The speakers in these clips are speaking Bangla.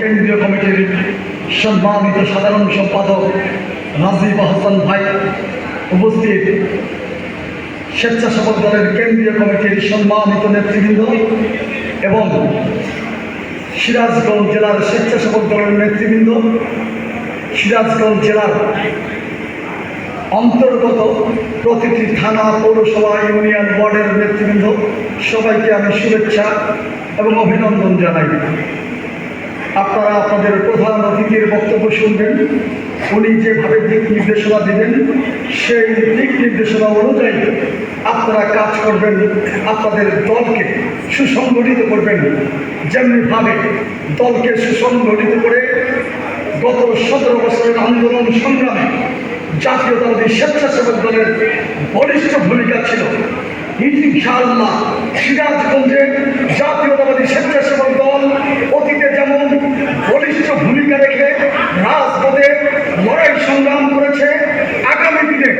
কেন্দ্রীয় কমিটির সম্মানিত সাধারণ সম্পাদক রাজীব হাসান ভাই উপস্থিত। স্বেচ্ছাসেবক দলের কেন্দ্রীয় কমিটির সম্মানিত নেতৃবৃন্দ এবং সিরাজগঞ্জ জেলার স্বেচ্ছাসেবক দলের নেতৃবৃন্দ, সিরাজগঞ্জ জেলার অন্তর্গত প্রতিটি থানা, পৌরসভা, ইউনিয়ন, ওয়ার্ডের নেতৃবৃন্দ, সবাইকে আমি শুভেচ্ছা এবং অভিনন্দন জানাই। আপনারা আপনাদের প্রধান অতিথির বক্তব্য শুনবেন, উনি যেভাবে দিক নির্দেশনা দেবেন, সেই দিক নির্দেশনা অনুযায়ী আপনারা কাজ করবেন, আপনাদের দলকে সুসংগঠিত করবেন। যেমনিভাবে দলকে সুসংগঠিত করে গত সতেরো বছরের আন্দোলন সংগ্রামে জাতীয়তাবাদী স্বেচ্ছাসেবক দলের বলিষ্ঠ ভূমিকা ছিল। ইনশাআল্লাহ সিরাজগঞ্জে জাতীয়তাবাদী স্বেচ্ছাসেবক দল অতীতে যেমন বলিষ্ঠ ভূমিকা রেখে রাজপথে লড়াই সংগ্রাম করেছে, আগামী দিনে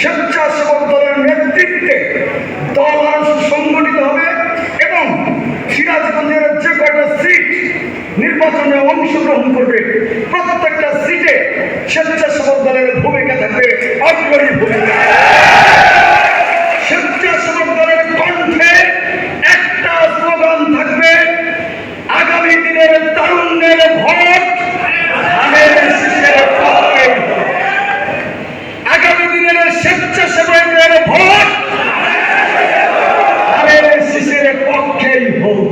স্বেচ্ছাসেবক দলের নেতৃত্বে দল আরও সুসংগঠিত হবে এবং সিরাজগঞ্জের যে কয়টা সিট নির্বাচনে অংশগ্রহণ করবে, প্রত্যেকটা সিটে স্বেচ্ছাসেবক দলের ভূমিকা থাকবে অগ্রণী ভূমিকা স্বেচ্ছাসেবক দলের কণ্ঠে একটা স্লোগান থাকবে আগামী দিনের তারুণ্যের ভোট ধানের শীষের পক্ষে আগামী দিনের স্বেচ্ছাসেবকের ভোট ধানের শীষের পক্ষেই হোক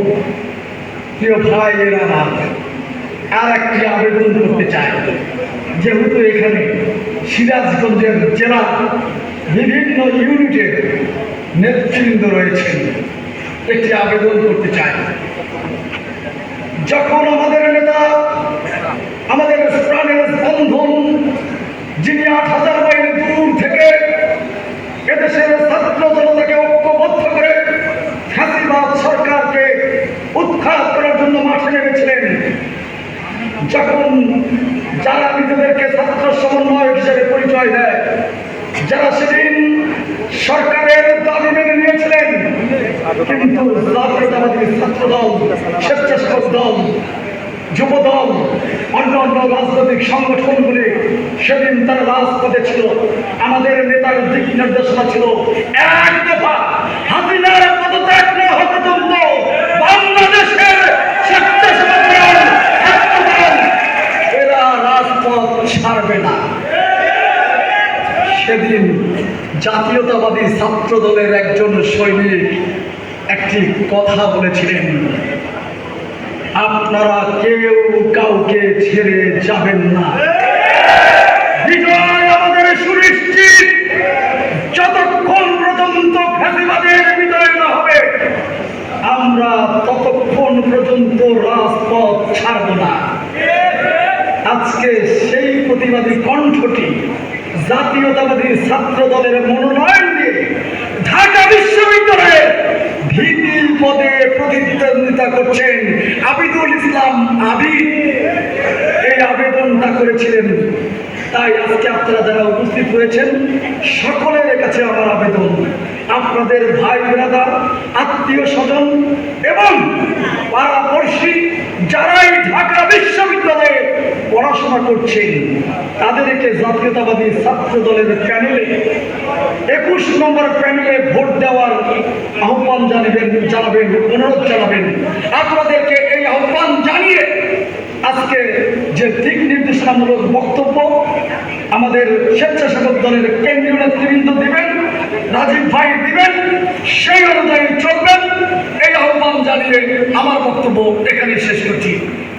আবেদন করতে যেহেতু এখানে সিরাজগঞ্জের জেলা বিভিন্ন ইউনিটের নেতৃবৃন্দ রয়েছেন একটি আবেদন করতে চাই যখন আমাদের নেতা যখন যারা নিজেদেরকে ছাত্র সমন্বয় হিসেবে পরিচয় দেয়, যারা সেদিন সরকারের দাবি মেনে নিয়েছিলেন, কিন্তু জাতীয়তাবাদী ছাত্র দল, স্বেচ্ছাসেবক দল, যুব দল, অন্য অন্য রাজনৈতিক সংগঠনগুলি সেদিন তারা রাজপথে ছিল। আমাদের নেতার দিক নির্দেশনা ছিল, এক দফা হাসিনার পদত্যাগ না হওয়া পর্যন্ত বাংলাদেশের স্বেচ্ছাসেবক দল ছাত্র দল এরা রাজপথ ছাড়বে না সেদিন জাতীয়তাবাদী ছাত্র দলের একজন সৈনিক একটি কথা বলেছিলেন, আপনারা কেউ কাউকে ছেড়ে যাবেন না। বিজয় আমাদের সুনিশ্চিত। যতক্ষণ পর্যন্ত ফ্যাসিবাদের বিজয় না হবে, আমরা ততক্ষণ পর্যন্ত রাজপথ ছাড়ব না। আজকে সেই প্রতিবাদী কণ্ঠটি জাতীয়তাবাদী ছাত্র দলের মনোনয়ন দিয়ে ঢাকা বিশ্ববিদ্যালয়ে ভিপি পদে প্রতিদ্বন্দ্বিতা করছেন আবিদুল ইসলাম আবিদ এই আবেদনটা করেছিলেন। তাই আজকে আপনারা যারা উপস্থিত হয়েছেন সকলের কাছে আমার আবেদন। আপনাদের ভাই ব্রাদার, আত্মীয় স্বজন এবং পাড়াপড়শি যারাই পড়াশোনা করছেন তাদেরকে জাতীয়তাবাদী ছাত্র দলের প্যানেলে একুশ নম্বর প্যানেলে ভোট দেওয়ার আহ্বান জানাবেন জানাবেন, অনুরোধ জানাবেন। আপনাদেরকে এই আহ্বান জানিয়ে আজকে যে দিক নির্দেশনামূলক বক্তব্য আমাদের স্বেচ্ছাসেবক দলের কেন্দ্রীয় নেতৃবৃন্দ দিবেন, রাজীব ভাই দিবেন, সেই অনুযায়ী চলবেন। এই আহ্বান জানিয়ে আমার বক্তব্য এখানে শেষ করছি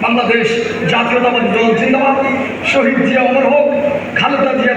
বাংলাদেশ জাতীয়তাবাদী দল জিন্দাবাদ। শহীদ জিয়া অমর হোক খালেদা জিয়া